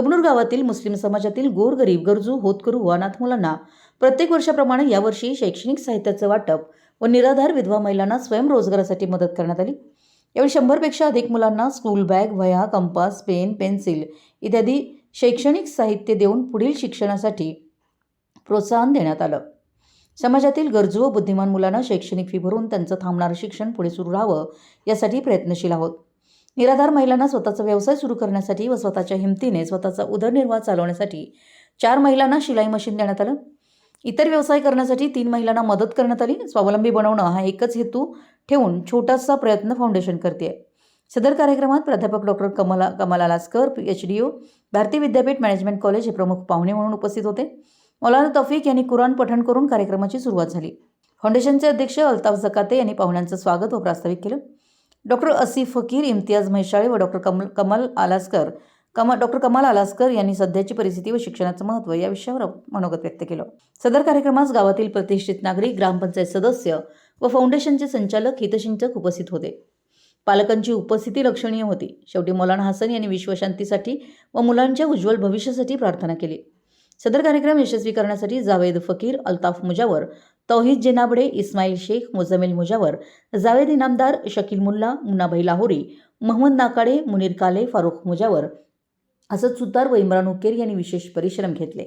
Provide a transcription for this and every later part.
कबनूर गावातील मुस्लिम समाजातील गोरगरीब गरजू होतकरू व अनाथ मुलांना प्रत्येक वर्षाप्रमाणे यावर्षी शैक्षणिक साहित्याचं वाटप व निराधार विधवा महिलांना स्वयंरोजगारासाठी मदत करण्यात आली. यावेळी शंभरपेक्षा अधिक मुलांना स्कूल बॅग वह्या कंपास पेन पेन्सिल इत्यादी शैक्षणिक साहित्य देऊन पुढील शिक्षणासाठी प्रोत्साहन देण्यात आलं. समाजातील गरजू व बुद्धिमान मुलांना शैक्षणिक फी भरून त्यांचं थांबणारं शिक्षण पुढे सुरू राहावं यासाठी प्रयत्नशील आहोत. निराधार महिलांना स्वतःचा व्यवसाय सुरू करण्यासाठी व स्वतःच्या हिमतीने स्वतःचा उदरनिर्वाह चालवण्यासाठी चार महिलांना शिलाई मशीन देण्यात आलं. इतर व्यवसाय करण्यासाठी तीन महिलांना मदत करण्यात आली. स्वावलंबी बनवणं हा एकच हेतू ठेवून छोटासा प्रयत्न फाउंडेशन करते. सदर कार्यक्रमात प्राध्यापक doctor Kamala Kamala Laskar P H D ओ भारतीय विद्यापीठ मॅनेजमेंट कॉलेज हे प्रमुख पाहुणे म्हणून उपस्थित होते. मौलाना तौफिक यांनी कुराण पठण करून कार्यक्रमाची सुरुवात झाली. फाउंडेशनचे अध्यक्ष अल्ताफ जकाते यांनी पाहुण्यांचं स्वागत व प्रास्ताविक केलं. डॉक्टर असिफ फकीर इम्तियाज म्हैशाळे व डॉक्टर कमल कमल आलास्कर कम डॉक्टर कमाल आलास्कर यांनी सध्याची परिस्थिती व शिक्षणाचं महत्त्व या विषयावर मनोगत व्यक्त केलं. सदर कार्यक्रमास गावातील प्रतिष्ठित नागरिक ग्रामपंचायत सदस्य व फाउंडेशनचे संचालक हितचिंतक उपस्थित होते. पालकांची उपस्थिती लक्षणीय होती. शेवटी मौलाना हसन यांनी विश्वशांतीसाठी व मुलांच्या उज्ज्वल भविष्यासाठी प्रार्थना केली. सदर कार्यक्रम यशस्वी करण्यासाठी जावेद फकीर अल्ताफ मुजावर तौहीद जेनाबडे इस्माईल शेख मुजमिल मुजावर जावेद इनामदार शकील मुल्ला मुनाभाई लाहोरी महम्मद नाकाडे मुनीर काले फारुख मुजावर असं सुतार व इम्रान उकेर यांनी विशेष परिश्रम घेतले.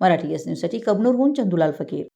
मराठी एस न्यूजसाठी कबनूरहून चंदुलाल फकीर.